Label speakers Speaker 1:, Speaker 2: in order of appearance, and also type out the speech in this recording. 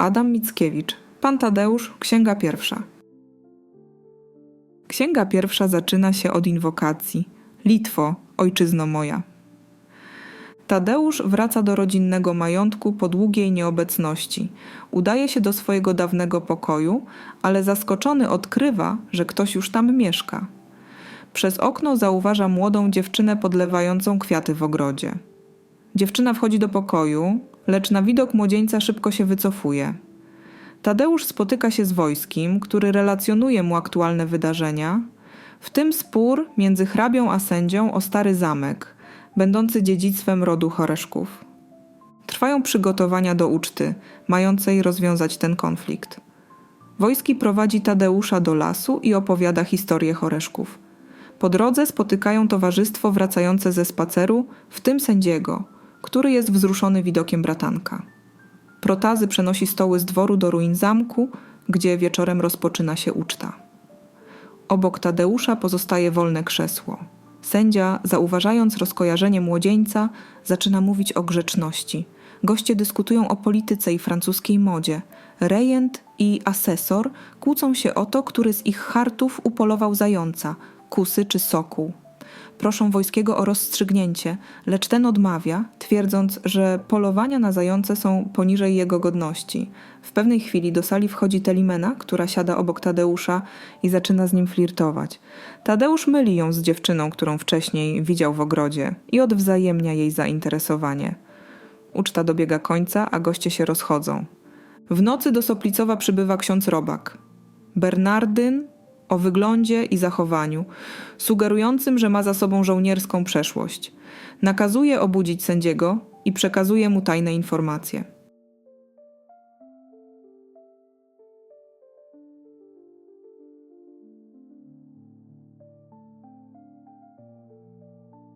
Speaker 1: Adam Mickiewicz. Pan Tadeusz, księga pierwsza. Księga pierwsza zaczyna się od inwokacji. Litwo, ojczyzno moja. Tadeusz wraca do rodzinnego majątku po długiej nieobecności. Udaje się do swojego dawnego pokoju, ale zaskoczony odkrywa, że ktoś już tam mieszka. Przez okno zauważa młodą dziewczynę podlewającą kwiaty w ogrodzie. Dziewczyna wchodzi do pokoju, lecz na widok młodzieńca szybko się wycofuje. Tadeusz spotyka się z wojskim, który relacjonuje mu aktualne wydarzenia, w tym spór między hrabią a sędzią o stary zamek, będący dziedzictwem rodu Choreszków. Trwają przygotowania do uczty, mającej rozwiązać ten konflikt. Wojski prowadzi Tadeusza do lasu i opowiada historię Choreszków. Po drodze spotykają towarzystwo wracające ze spaceru, w tym sędziego, który jest wzruszony widokiem bratanka. Protazy przenosi stoły z dworu do ruin zamku, gdzie wieczorem rozpoczyna się uczta. Obok Tadeusza pozostaje wolne krzesło. Sędzia, zauważając rozkojarzenie młodzieńca, zaczyna mówić o grzeczności. Goście dyskutują o polityce i francuskiej modzie. Rejent i asesor kłócą się o to, który z ich hartów upolował zająca, kusy czy sokół. Proszą wojskiego o rozstrzygnięcie, lecz ten odmawia, twierdząc, że polowania na zające są poniżej jego godności. W pewnej chwili do sali wchodzi Telimena, która siada obok Tadeusza i zaczyna z nim flirtować. Tadeusz myli ją z dziewczyną, którą wcześniej widział w ogrodzie i odwzajemnia jej zainteresowanie. Uczta dobiega końca, a goście się rozchodzą. W nocy do Soplicowa przybywa ksiądz Robak. Bernardyn o wyglądzie i zachowaniu, sugerującym, że ma za sobą żołnierską przeszłość. Nakazuje obudzić sędziego i przekazuje mu tajne informacje.